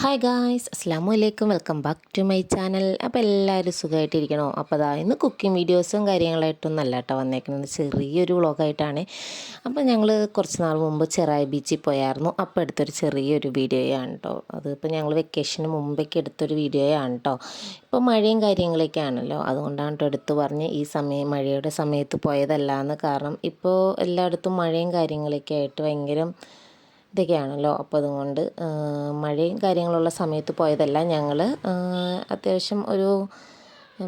Hi guys അസ്സാം വലൈക്കും welcome back to my channel അപ്പോൾ എല്ലാവരും സുഖമായിട്ടിരിക്കണോ? അപ്പോൾ അതാ ഇന്ന് കുക്കിംഗ് വീഡിയോസും കാര്യങ്ങളായിട്ടൊന്നും അല്ല കേട്ടോ വന്നേക്കുന്നത് ചെറിയൊരു വ്ളോഗായിട്ടാണ്. അപ്പോൾ ഞങ്ങൾ കുറച്ച് നാൾ മുമ്പ് ചെറായി ബീച്ചിൽ പോയായിരുന്നു. അപ്പോൾ എടുത്തൊരു ചെറിയൊരു വീഡിയോയാണ് കേട്ടോ അതിപ്പോൾ ഞങ്ങൾ വെക്കേഷന് മുമ്പേക്ക് എടുത്തൊരു വീഡിയോയാണ് കേട്ടോ ഇപ്പോൾ മഴയും കാര്യങ്ങളൊക്കെ ആണല്ലോ. അതുകൊണ്ടാണ് കേട്ടോ എടുത്തു പറഞ്ഞ് ഈ സമയം മഴയുടെ സമയത്ത് പോയതല്ല എന്ന് കാരണം ഇപ്പോൾ എല്ലായിടത്തും മഴയും കാര്യങ്ങളൊക്കെ ആയിട്ട് ഭയങ്കര ഇതൊക്കെയാണല്ലോ. അപ്പോൾ അതുകൊണ്ട് മഴയും കാര്യങ്ങളുള്ള സമയത്ത് പോയതല്ല ഞങ്ങൾ അത്യാവശ്യം ഒരു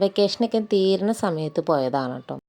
വെക്കേഷനൊക്കെ തീരുന്ന സമയത്ത് പോയതാണ് കേട്ടോ.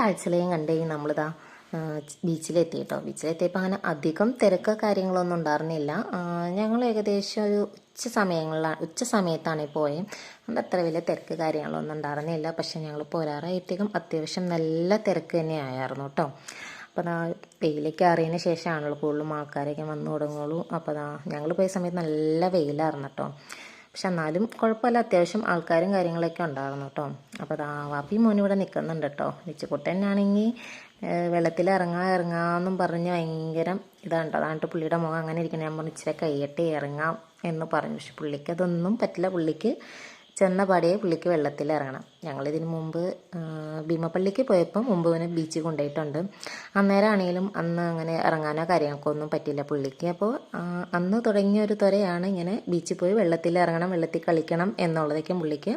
കാഴ്ചകളെയും കണ്ടേ നമ്മളിതാ ബീച്ചിലെത്തി കേട്ടോ ബീച്ചിലെത്തിയപ്പോൾ അങ്ങനെ അധികം തിരക്ക് കാര്യങ്ങളൊന്നും ഉണ്ടായിരുന്നില്ല. ഞങ്ങൾ ഏകദേശം ഒരു ഉച്ച സമയങ്ങളിലാണ് ഉച്ച സമയത്താണ് പോയത് അതുകൊണ്ട് അത്ര വലിയ തിരക്ക് കാര്യങ്ങളൊന്നും ഉണ്ടായിരുന്നില്ല. പക്ഷെ ഞങ്ങൾ പോരാറായത്തേക്കും അത്യാവശ്യം നല്ല തിരക്ക് തന്നെ തന്നെയായിരുന്നു കേട്ടോ. അപ്പോൾ ദാ വെയിലേക്ക് അറിയുന്ന ശേഷമാണല്ലോ കൂടുതലും ആൾക്കാരൊക്കെ വന്നു തുടങ്ങുള്ളൂ. അപ്പോൾ ദാ ഞങ്ങൾ പോയ സമയത്ത് നല്ല വെയിലായിരുന്നു കേട്ടോ. പക്ഷെ എന്നാലും കുഴപ്പമില്ല. അത്യാവശ്യം ആൾക്കാരും കാര്യങ്ങളൊക്കെ ഉണ്ടായിരുന്നു കേട്ടോ. അപ്പോൾ ദാ വാപ്പി മോനും ഇവിടെ നിൽക്കുന്നുണ്ട് കേട്ടോ. നിച്ചുകുട്ടനാണെങ്കിൽ വെള്ളത്തിൽ ഇറങ്ങാ ഇറങ്ങാമെന്നും പറഞ്ഞ് ഭയങ്കര ഇതാണ് അതാണ്ട് പുള്ളിയുടെ മുഖം അങ്ങനെ ഇരിക്കണം. ഞാൻ പറഞ്ഞു ഇച്ചിരി കൈയ്യട്ടെ ഇറങ്ങാം എന്ന് പറഞ്ഞു. പക്ഷെ പുള്ളിക്ക് അതൊന്നും പറ്റില്ല. പുള്ളിക്ക് ചെന്ന പാടിയെ പുള്ളിക്ക് വെള്ളത്തിൽ ഇറങ്ങണം ഞങ്ങളിതിന് മുമ്പ് ഭീമപ്പള്ളിക്ക് പോയപ്പോൾ മുമ്പ് ഇവനെ ബീച്ചിൽ കൊണ്ടുപോയിട്ടുണ്ട്. അന്നേരമാണെങ്കിലും അന്ന് അങ്ങനെ ഇറങ്ങാനോ കാര്യങ്ങൾക്കോ ഒന്നും പറ്റില്ല പുള്ളിക്ക്. അപ്പോൾ അന്ന് തുടങ്ങിയ ഒരു തുരയാണ് ഇങ്ങനെ ബീച്ചിൽ പോയി വെള്ളത്തിൽ ഇറങ്ങണം വെള്ളത്തിൽ കളിക്കണം എന്നുള്ളതൊക്കെ പുള്ളിക്ക്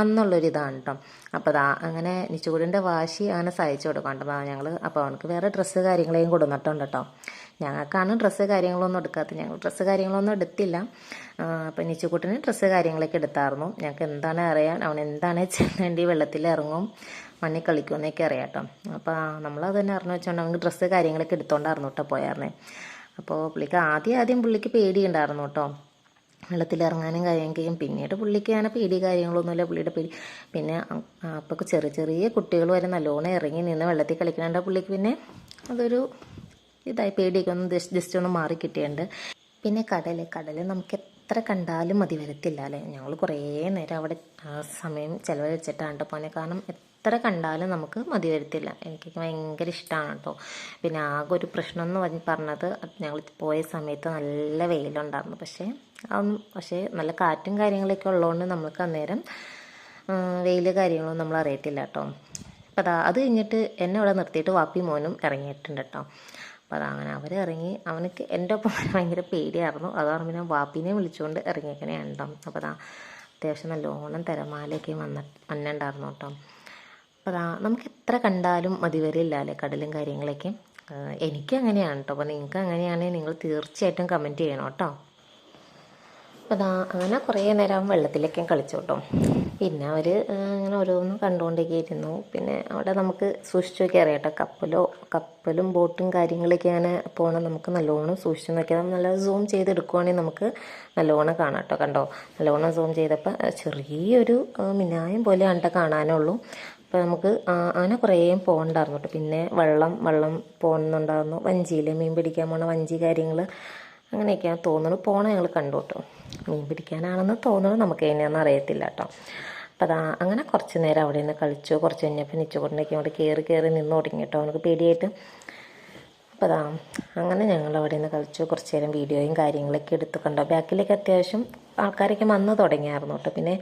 അന്നുള്ളൊരിതാണ് കേട്ടോ. അപ്പോൾ അതാ അങ്ങനെ നിച്ചുകൂടിന്റെ വാശി അങ്ങനെ സഹായിച്ചു കേട്ടോ. ഞങ്ങൾ അപ്പോൾ അവനക്ക് വേറെ ഡ്രസ്സ് കാര്യങ്ങളെയും കൊടുന്നിട്ടുണ്ട് കേട്ടോ. ഞങ്ങൾക്കാണ് ഡ്രസ്സ് കാര്യങ്ങളൊന്നും എടുക്കാത്തത്. ഞങ്ങൾ ഡ്രസ്സ് കാര്യങ്ങളൊന്നും എടുത്തില്ല. അപ്പം നിച്ചുകൂട്ടിന് ഡ്രസ്സ് കാര്യങ്ങളൊക്കെ എടുത്തായിരുന്നു. ഞങ്ങൾക്ക് എന്താണ് അറിയാൻ അവൻ എന്താണ് ചെന്നേണ്ടി വെള്ളത്തിൽ ഇറങ്ങും മണ്ണിൽ കളിക്കുമെന്നൊക്കെ അറിയാം കേട്ടോ. അപ്പോൾ നമ്മളത് തന്നെ അറിഞ്ഞു വെച്ചോണ്ട് അവർക്ക് ഡ്രസ്സ് കാര്യങ്ങളൊക്കെ എടുത്തോണ്ടായിരുന്നു കേട്ടോ പോയായിരുന്നേ അപ്പോൾ പുള്ളിക്ക് ആദ്യം ആദ്യം പുള്ളിക്ക് പേടിയുണ്ടായിരുന്നു കേട്ടോ. വെള്ളത്തിൽ ഇറങ്ങാനും കാര്യങ്ങളൊക്കെയും പിന്നീട് പുള്ളിക്ക് അങ്ങനെ പേടി കാര്യങ്ങളൊന്നുമില്ല. പുള്ളിയുടെ പേടി. പിന്നെ അപ്പോൾ ചെറിയ ചെറിയ കുട്ടികൾ വരെ നല്ലോണം ഇറങ്ങി നിന്ന് വെള്ളത്തിൽ കളിക്കണേണ്ട പുള്ളിക്ക്. പിന്നെ അതൊരു ഇതായി പേടിയൊക്കെ ഒന്ന് ജസ്റ്റ് ഒന്ന് മാറി കിട്ടിയിട്ടുണ്ട്. പിന്നെ കടൽ കടൽ നമുക്ക് എത്ര കണ്ടാലും മതി വരത്തില്ല അല്ലേ? ഞങ്ങൾ കുറേ നേരം അവിടെ സമയം ചിലവഴിച്ചിട്ടാണ് പോനെ കാരണം എത്ര കണ്ടാലും നമുക്ക് മതി വരത്തില്ല. എനിക്ക് ഭയങ്കര ഇഷ്ടമാണ് കേട്ടോ. പിന്നെ ആകെ ഒരു പ്രശ്നം എന്ന് പറഞ്ഞ് പറഞ്ഞത് ഞങ്ങൾ പോയ സമയത്ത് നല്ല വെയിലുണ്ടായിരുന്നു. പക്ഷേ അതൊന്നും പക്ഷേ നല്ല കാറ്റും കാര്യങ്ങളൊക്കെ ഉള്ളതുകൊണ്ട് നമുക്ക് അന്നേരം വെയിൽ കാര്യങ്ങളൊന്നും നമ്മൾ അറിയത്തില്ല കേട്ടോ. അപ്പോൾ അതാ അത് കഴിഞ്ഞിട്ട് എന്നെ അവിടെ നിർത്തിയിട്ട് വാപ്പി മോനും ഇറങ്ങിയിട്ടുണ്ട് കേട്ടോ. അപ്പോൾ അങ്ങനെ അവർ ഇറങ്ങി. അവനക്ക് എന്റെ ഒപ്പം ഭയങ്കര പേടിയായിരുന്നു. അതാണ് പിന്നെ വാപ്പിനെ വിളിച്ചുകൊണ്ട് ഇറങ്ങിയേക്കണേ ഉണ്ടോ അപ്പോൾ അതാ അത്യാവശ്യം നല്ലോണം തിരമാലയൊക്കെ വന്ന വന്നിട്ടുണ്ടായിരുന്നു കേട്ടോ. അപ്പോൾ അതാ നമുക്ക് എത്ര കണ്ടാലും മതി വരില്ല അല്ലേ കടലും കാര്യങ്ങളൊക്കെ? എനിക്ക് അങ്ങനെയാണ് കേട്ടോ. അപ്പോൾ നിങ്ങൾക്ക് അങ്ങനെയാണെങ്കിൽ നിങ്ങൾ തീർച്ചയായിട്ടും കമന്റ് ചെയ്യണം കേട്ടോ. അപ്പോൾ അതാ അങ്ങനെ കുറേ നേരം വെള്ളത്തിലൊക്കെ കളിച്ചു കേട്ടോ പിന്നെ അവർ ഇങ്ങനെ ഓരോന്നും കണ്ടുകൊണ്ടൊക്കെ ഇരുന്നു പിന്നെ അവിടെ നമുക്ക് സൂക്ഷിച്ചു നോക്കി അറിയാം കേട്ടോ. കപ്പലോ കപ്പലും ബോട്ടും കാര്യങ്ങളൊക്കെ അങ്ങനെ പോകണം നമുക്ക് നല്ലോണം സൂക്ഷിച്ചു നോക്കിയാൽ നല്ല സൂം ചെയ്തെടുക്കുവാണെങ്കിൽ നമുക്ക് നല്ലോണം കാണാം കേട്ടോ. കണ്ടോ? നല്ലോണം സൂം ചെയ്തപ്പോൾ ചെറിയൊരു മിനായം പോലെ കണ്ട കാണാനുള്ളൂ. അപ്പോൾ നമുക്ക് അങ്ങനെ കുറേ പോകണ്ടായിരുന്നു കേട്ടോ. പിന്നെ വെള്ളം വെള്ളം പോകുന്നുണ്ടായിരുന്നു വഞ്ചിയിൽ മീൻ പിടിക്കാൻ പോണ വഞ്ചി കാര്യങ്ങൾ അങ്ങനെയൊക്കെയാണ് തോന്നുന്നത്. പോണ ഞങ്ങൾ കണ്ടു കേട്ടോ. മീൻ പിടിക്കാനാണെന്ന് തോന്നുന്നത് നമുക്ക് എങ്ങനെയാണെന്ന് അറിയത്തില്ല കേട്ടോ. അപ്പം അതാ അങ്ങനെ കുറച്ച് നേരം അവിടെ നിന്ന് കളിച്ചു. കുറച്ച് കഴിഞ്ഞപ്പോൾ നിച്ചുകൊണ്ടേക്ക് അവിടെ കയറി കയറി നിന്ന് തുടങ്ങി കേട്ടോ. അവനക്ക് പേടിയായിട്ട്. അപ്പോൾ അതാ അങ്ങനെ ഞങ്ങൾ അവിടെ നിന്ന് കളിച്ചു. കുറച്ച് നേരം വീഡിയോയും കാര്യങ്ങളൊക്കെ എടുത്ത് കണ്ടോ. ബാക്കിലേക്ക് അത്യാവശ്യം ആൾക്കാരൊക്കെ വന്ന് തുടങ്ങിയായിരുന്നു കേട്ടോ. പിന്നെ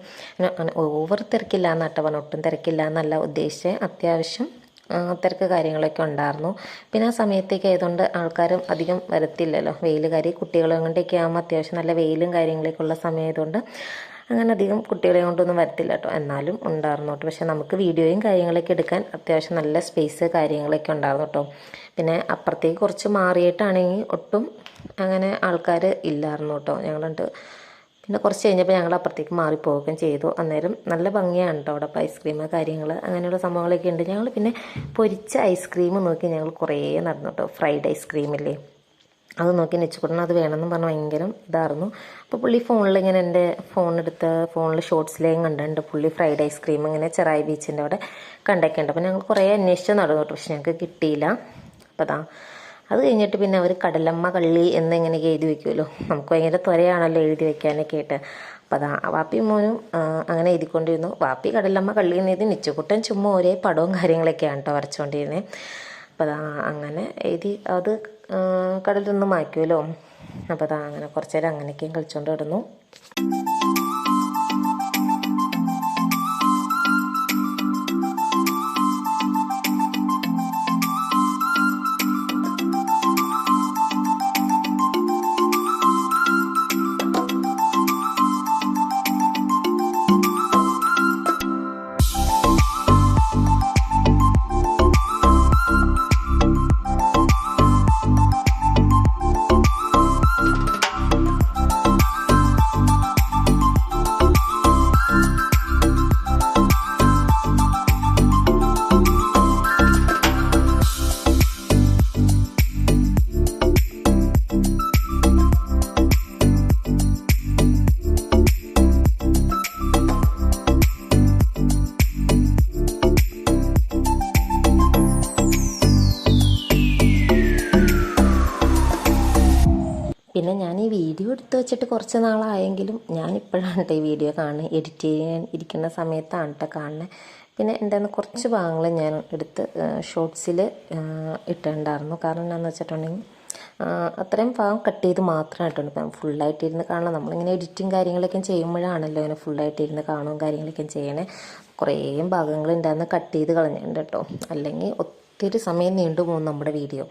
ഓവർ തിരക്കില്ല എന്നാട്ടോ പറഞ്ഞു ഒട്ടും തിരക്കില്ല എന്നല്ല ഉദ്ദേശിച്ച് അത്യാവശ്യം തിരക്ക് കാര്യങ്ങളൊക്കെ ഉണ്ടായിരുന്നു. പിന്നെ ആ സമയത്തേക്ക് ആയതുകൊണ്ട് ആൾക്കാരും അധികം വരത്തില്ലല്ലോ. വെയിൽ കാര്യം കുട്ടികളെ കൊണ്ടൊക്കെ ആകുമ്പോൾ അത്യാവശ്യം നല്ല വെയിലും കാര്യങ്ങളൊക്കെ ഉള്ള സമയമായതുകൊണ്ട് അങ്ങനെ അധികം കുട്ടികളെ കൊണ്ടൊന്നും വരത്തില്ല കേട്ടോ. എന്നാലും ഉണ്ടായിരുന്നു കേട്ടോ. പക്ഷെ നമുക്ക് വീഡിയോയും കാര്യങ്ങളൊക്കെ എടുക്കാൻ അത്യാവശ്യം നല്ല സ്പേസ് കാര്യങ്ങളൊക്കെ ഉണ്ടായിരുന്നു കേട്ടോ. പിന്നെ അപ്പുറത്തേക്ക് കുറച്ച് മാറിയിട്ടാണെങ്കിൽ ഒട്ടും അങ്ങനെ ആൾക്കാർ ഇല്ലായിരുന്നു കേട്ടോ. ഞങ്ങളുണ്ട് പിന്നെ കുറച്ച് കഴിഞ്ഞപ്പോൾ ഞങ്ങൾ അപ്പുറത്തേക്ക് മാറിപ്പോവുകയും ചെയ്തു. അന്നേരം നല്ല ഭംഗിയാണ് കേട്ടോ അവിടെ ഐസ്ക്രീം കാര്യങ്ങൾ അങ്ങനെയുള്ള സംഭവങ്ങളൊക്കെ ഉണ്ട്. ഞങ്ങൾ പിന്നെ പൊരിച്ച ഐസ്ക്രീം നോക്കി ഞങ്ങൾ കുറേ നടന്നു കേട്ടോ. ഫ്രൈഡ് ഐസ്ക്രീമില്ലേ അത് നോക്കി നെച്ചുകൂടണം അത് വേണമെന്ന് പറഞ്ഞ് ഭയങ്കര ഇതായിരുന്നു. അപ്പോൾ പുള്ളി ഫോണിൽ ഇങ്ങനെ എന്റെ ഫോണെടുത്ത് ഫോണിൽ ഷോർട്സിലേയും കണ്ടിട്ടുണ്ട്. പുള്ളി ഫ്രൈഡ് ഐസ്ക്രീം ഇങ്ങനെ ചെറായി ബീച്ചിന്റെ അവിടെ കണ്ടൊക്കെയുണ്ട്. അപ്പോൾ ഞങ്ങൾ കുറേ അന്വേഷിച്ച് നടന്നു കേട്ടോ. പക്ഷെ ഞങ്ങൾക്ക് കിട്ടിയില്ല. അപ്പോൾ അതാ അത് കഴിഞ്ഞിട്ട് പിന്നെ അവർ കടലമ്മ കള്ളി എന്നിങ്ങനെ എഴുതി വെക്കുമല്ലോ നമുക്ക് ഭയങ്കര ത്വരയാണല്ലോ എഴുതി വെക്കാനൊക്കെ ആയിട്ട്. അപ്പം അതാ വാപ്പി മോനും അങ്ങനെ എഴുതിക്കൊണ്ടിരുന്നു. വാപ്പി കടലമ്മ കള്ളി എന്ന് എഴുതി നിച്ചക്കുട്ടൻ ചുമ്മാ ഒരേ പടവും കാര്യങ്ങളൊക്കെയാണ് കേട്ടോ വരച്ചുകൊണ്ടിരുന്നത് അപ്പം അതാ അങ്ങനെ എഴുതി അത് കടലിൽ നിന്ന് മാറ്റുമല്ലോ അപ്പം അതാ അങ്ങനെ കുറച്ചേരം അങ്ങനെയൊക്കെയും കളിച്ചുകൊണ്ട് കിടന്നു വീഡിയോ എടുത്ത് വെച്ചിട്ട് കുറച്ച് നാളായെങ്കിലും ഞാൻ ഇപ്പോഴാണ് ഈ വീഡിയോ കാണുന്നത് എഡിറ്റ് ചെയ്യാൻ ഇരിക്കുന്ന സമയത്താണ് കേട്ടോ കാണുന്നത് പിന്നെ എന്താണ് കുറച്ച് ഭാഗങ്ങൾ ഞാൻ എടുത്ത് ഷോർട്സിൽ ഇട്ടിട്ടുണ്ടായിരുന്നു. കാരണം എന്താണെന്ന് വെച്ചിട്ടുണ്ടെങ്കിൽ അത്രയും ഭാഗം കട്ട് ചെയ്ത് മാത്രമായിട്ടുണ്ട് ഇപ്പം ഫുള്ളായിട്ട് ഇരുന്ന് കാണണം. നമ്മളിങ്ങനെ എഡിറ്റിങ് കാര്യങ്ങളൊക്കെ ചെയ്യുമ്പോഴാണല്ലോ ഇങ്ങനെ ഫുള്ളായിട്ട് ഇരുന്ന് കാണുകയും കാര്യങ്ങളൊക്കെ ചെയ്യണേ. കുറേ ഭാഗങ്ങൾ ഉണ്ടായിരുന്നു കട്ട് ചെയ്ത് കളഞ്ഞിട്ടുണ്ട് കേട്ടോ അല്ലെങ്കിൽ ഒത്തിരി സമയം നീണ്ടു പോകും നമ്മുടെ വീഡിയോ.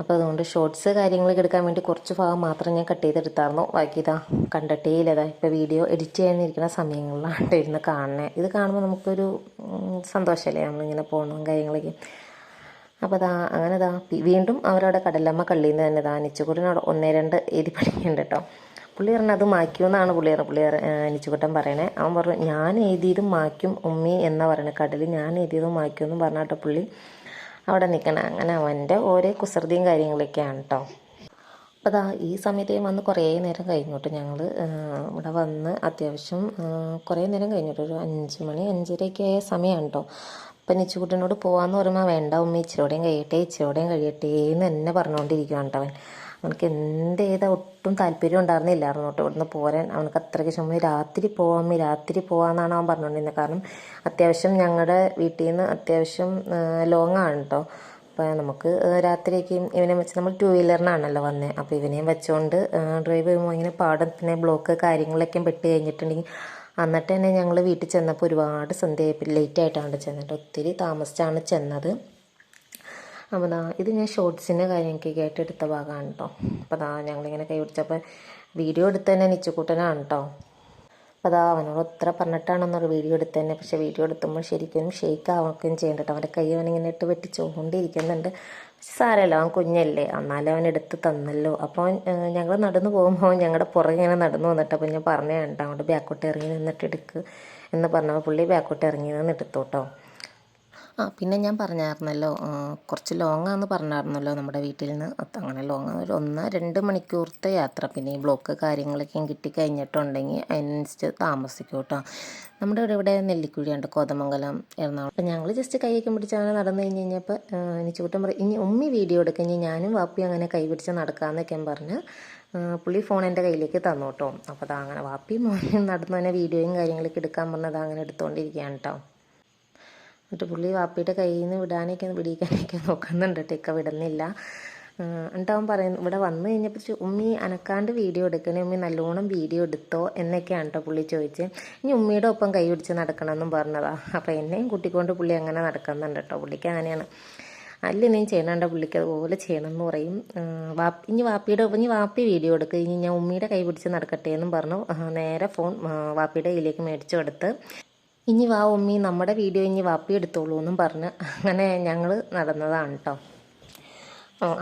അപ്പോൾ അതുകൊണ്ട് ഷോർട്സ് കാര്യങ്ങളൊക്കെ എടുക്കാൻ വേണ്ടി കുറച്ച് ഭാഗം മാത്രം ഞാൻ കട്ട് ചെയ്തെടുത്തായിരുന്നു. ബാക്കി ഇതാ കണ്ടിട്ടേ ഇല്ലതാ ഇപ്പോൾ വീഡിയോ എഡിറ്റ് ചെയ്യാനിരിക്കുന്ന സമയങ്ങളിലാണ് ഇരുന്ന് കാണണേ ഇത് കാണുമ്പോൾ നമുക്കൊരു സന്തോഷമല്ലേ നമ്മളിങ്ങനെ പോകണം കാര്യങ്ങളൊക്കെ. അപ്പോൾ അതാ അങ്ങനെ ഇതാ വീണ്ടും അവരവിടെ കടലമ്മ കള്ളിയിൽ നിന്ന് തന്നെ ദാ നിച്ചുകുട്ടനോട് ഒന്നേ രണ്ട് എഴുതി പഠിക്കുന്നുണ്ട് കേട്ടോ. പുള്ളി പറഞ്ഞത് അത് മായ്ക്കുമെന്നാണ് പുള്ളി പറഞ്ഞത് പുള്ളി നിച്ചുകുട്ടൻ പറയണേ. അവൻ പറഞ്ഞു ഞാൻ എഴുതിയതും മാക്കും ഉമ്മി എന്നാണ് പറയണത് കടലിൽ ഞാൻ എഴുതിയതും മായ്ക്കുമെന്നും പറഞ്ഞാട്ടോ പുള്ളി. അവിടെ നിൽക്കണം അങ്ങനെ അവന്റെ ഓരോ കുസൃതിയും കാര്യങ്ങളൊക്കെയാണ് കേട്ടോ അപ്പോൾ അതാ ഈ സമയത്ത് വന്ന് കുറേ നേരം കഴിഞ്ഞോട്ട് ഞങ്ങൾ ഇവിടെ വന്ന് അത്യാവശ്യം കുറേ നേരം കഴിഞ്ഞിട്ട് ഒരു അഞ്ച് മണി അഞ്ചരയൊക്കെ ആയ സമയമാണ് കേട്ടോ അപ്പം നിച്ചുകുട്ടനോട് പോകാമെന്ന് പറയുമ്പോൾ വേണ്ട ഉമ്മ ഇച്ചിരിയോടെയും കഴിയട്ടെ ഇച്ചിരിയോടെയും കഴിയട്ടെ എന്ന് തന്നെ പറഞ്ഞുകൊണ്ടിരിക്കുകയാണ് കേട്ടോ അവൻ. അവനക്ക് എന്ത് ചെയ്താൽ ഒട്ടും താല്പര്യം ഉണ്ടായിരുന്നില്ലായിരുന്നു കേട്ടോ ഇവിടുന്ന് പോരാൻ. അവനക്ക് അത്രയ്ക്ക് ചുമ രാത്രി പോവാം രാത്രി പോവാമെന്നാണ് അവൻ പറഞ്ഞുകൊണ്ടിരുന്നത് കാരണം അത്യാവശ്യം ഞങ്ങളുടെ വീട്ടിൽ നിന്ന് അത്യാവശ്യം ലോങ് ആണ് കേട്ടോ അപ്പോൾ നമുക്ക് രാത്രിയൊക്കെ ഇവനെ വെച്ച് നമ്മൾ ടു വീലറിനാണല്ലോ വന്നത് അപ്പോൾ ഇവനെയും വെച്ചുകൊണ്ട് ഡ്രൈവ് ചെയ്യുമ്പോൾ ഇങ്ങനെ പാടം പിന്നെ ബ്ലോക്ക് കാര്യങ്ങളൊക്കെ പെട്ട് കഴിഞ്ഞിട്ടുണ്ടെങ്കിൽ എന്നിട്ട് തന്നെ ഞങ്ങൾ വീട്ടിൽ ചെന്നപ്പോൾ ഒരുപാട് സന്ധ്യയായപ്പോൾ ലേറ്റ് ആയിട്ടാണ് ചെന്നിട്ട് ഒത്തിരി താമസിച്ചാണ് ചെന്നത്. അപ്പോൾ ഇത് ഞാൻ ഷോർട്സിന്റെ കാര്യം ആയിട്ട് എടുത്ത ഭാഗമാണ് കേട്ടോ അപ്പോൾ ദാ ഞങ്ങളിങ്ങനെ കൈ പിടിച്ചപ്പോൾ വീഡിയോ എടുത്ത് തന്നെ നിച്ചുകൂട്ടനാണ് കേട്ടോ അപ്പോൾ അതാ അവനോട് എത്ര പറഞ്ഞിട്ടാണെന്നൊരു വീഡിയോ എടുത്ത് തന്നെ പക്ഷേ വീഡിയോ എടുത്തുമ്പോൾ ശരിക്കും ഷെയ്ക്ക് ആവുകയും ചെയ്യേണ്ടത് അവന്റെ കൈ അവനിങ്ങനെ ഇട്ട് വെട്ടിച്ചുകൊണ്ടിരിക്കുന്നുണ്ട്. പക്ഷെ സാരമല്ല അവൻ കുഞ്ഞല്ലേ. എന്നാലും അവൻ എടുത്ത് തന്നല്ലോ. അപ്പോൾ ഞങ്ങൾ നടന്നു പോകുമ്പോൾ ഞങ്ങളുടെ പുറകെ ഇങ്ങനെ നടന്നു വന്നിട്ട് അപ്പോൾ ഞാൻ പറഞ്ഞതാണ് കേട്ടോ അങ്ങോട്ട് ബാക്കോട്ട് ഇറങ്ങി നിന്നിട്ട് എടുക്ക് എന്ന് പറഞ്ഞപ്പോൾ പുള്ളി ബാക്കോട്ട് ഇറങ്ങി നിന്ന് എടുത്തു കേട്ടോ ആ പിന്നെ ഞാൻ പറഞ്ഞായിരുന്നല്ലോ കുറച്ച് ലോങ്ങാന്ന് പറഞ്ഞായിരുന്നല്ലോ നമ്മുടെ വീട്ടിൽ നിന്ന് അങ്ങനെ ലോങ് ഒരു ഒന്ന് രണ്ട് മണിക്കൂറത്തെ യാത്ര. പിന്നെ ഈ ബ്ലോക്ക് കാര്യങ്ങളൊക്കെ കിട്ടിക്കഴിഞ്ഞിട്ടുണ്ടെങ്കിൽ അതിനനുസരിച്ച് താമസിക്കും കേട്ടോ. നമ്മുടെ ഇവിടെ ഇവിടെ നെല്ലിക്കുഴിയുണ്ട് കോതമംഗലം എറണാകുളം. അപ്പം ഞങ്ങൾ ജസ്റ്റ് കൈയൊക്കെ പിടിച്ച് അങ്ങനെ നടന്നു കഴിഞ്ഞ് കഴിഞ്ഞപ്പോൾ എനിച്ചുകൂട്ടം പറയും ഇനി ഉമ്മി വീഡിയോ എടുക്കുക ഇനി ഞാനും വാപ്പിയും അങ്ങനെ കൈ പിടിച്ച് നടക്കാമെന്നൊക്കെ പറഞ്ഞ് പുള്ളി ഫോൺ എന്റെ കയ്യിലേക്ക് തന്നു കേട്ടോ. അപ്പോൾ അതങ്ങനെ വാപ്പിയും മോനും നടന്നു തന്നെ വീഡിയോയും കാര്യങ്ങളൊക്കെ എടുക്കാൻ പറഞ്ഞത് അങ്ങനെ എടുത്തുകൊണ്ടിരിക്കുകയാണ് കേട്ടോ. എന്നിട്ട് പുള്ളി വാപ്പിയുടെ കയ്യിൽ നിന്ന് വിടാനൊക്കെ വിടിക്കാനൊക്കെ നോക്കുന്നുണ്ട്. കേട്ടോ ഇക്ക വിടുന്നില്ല. എന്നിട്ട് അവൻ പറയുന്നു ഇവിടെ വന്നു കഴിഞ്ഞപ്പോൾ ഉമ്മി അനക്കാണ്ട് വീഡിയോ എടുക്കണേ. ഉമ്മി നല്ലോണം വീഡിയോ എടുത്തോ എന്നൊക്കെയാണ് കേട്ടോ പുള്ളി ചോദിച്ചത് ഇനി ഉമ്മിയുടെ ഒപ്പം കൈ പിടിച്ച് നടക്കണമെന്നും പറഞ്ഞതാ. അപ്പോൾ എന്നെയും കൂട്ടിക്കൊണ്ട് പുള്ളി അങ്ങനെ നടക്കുന്നുണ്ട് കേട്ടോ പുള്ളിക്ക് അങ്ങനെയാണ്. അല്ല നീ ചെയ്യണണ്ട പുള്ളിക്ക്. അതുപോലെ ചെയ്യണം എന്ന് പറയും വാപ്പി ഇനി വാപ്പിയുടെ ഇനി വാപ്പി വീഡിയോ എടുക്കുക ഇനി ഞാൻ ഉമ്മിയുടെ കൈ പിടിച്ച് നടക്കട്ടെ എന്നും പറഞ്ഞു. നേരെ ഫോൺ വാപ്പിയുടെ കയ്യിലേക്ക് മേടിച്ചു കൊടുത്ത്. ഇനി വാ ഉമ്മി നമ്മുടെ വീഡിയോ ഇനി വാപ്പി എടുത്തോളൂ എന്നും പറഞ്ഞ് അങ്ങനെ ഞങ്ങൾ നടന്നതാണ് കേട്ടോ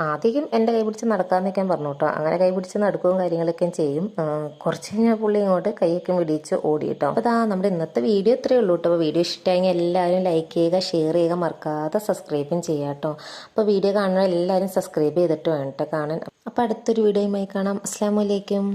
ആദ്യം എന്റെ കൈ പിടിച്ച് നടക്കാമെന്നൊക്കെ പറഞ്ഞു കേട്ടോ അങ്ങനെ കൈ പിടിച്ച് നടക്കുകയും കാര്യങ്ങളൊക്കെ ചെയ്യും. കുറച്ച് കഴിഞ്ഞാൽ പുള്ളി ഇങ്ങോട്ട് കൈയൊക്കെ പിടിച്ച് ഓടി കേട്ടോ അപ്പോൾ അതാ നമ്മുടെ ഇന്നത്തെ വീഡിയോ ഇത്രയേ ഉള്ളൂ കേട്ടോ അപ്പോൾ വീഡിയോ ഇഷ്ടമായെങ്കിൽ എല്ലാവരും ലൈക്ക് ചെയ്യുക ഷെയർ ചെയ്യുക മറക്കാതെ സബ്സ്ക്രൈബും ചെയ്യുക കേട്ടോ അപ്പോൾ വീഡിയോ കാണുന്ന എല്ലാവരും സബ്സ്ക്രൈബ് ചെയ്തിട്ട് വേണം കേട്ടോ കാണാൻ. അപ്പോൾ അടുത്തൊരു വീഡിയോയുമായി കാണാം. അസ്സാം വലൈക്കും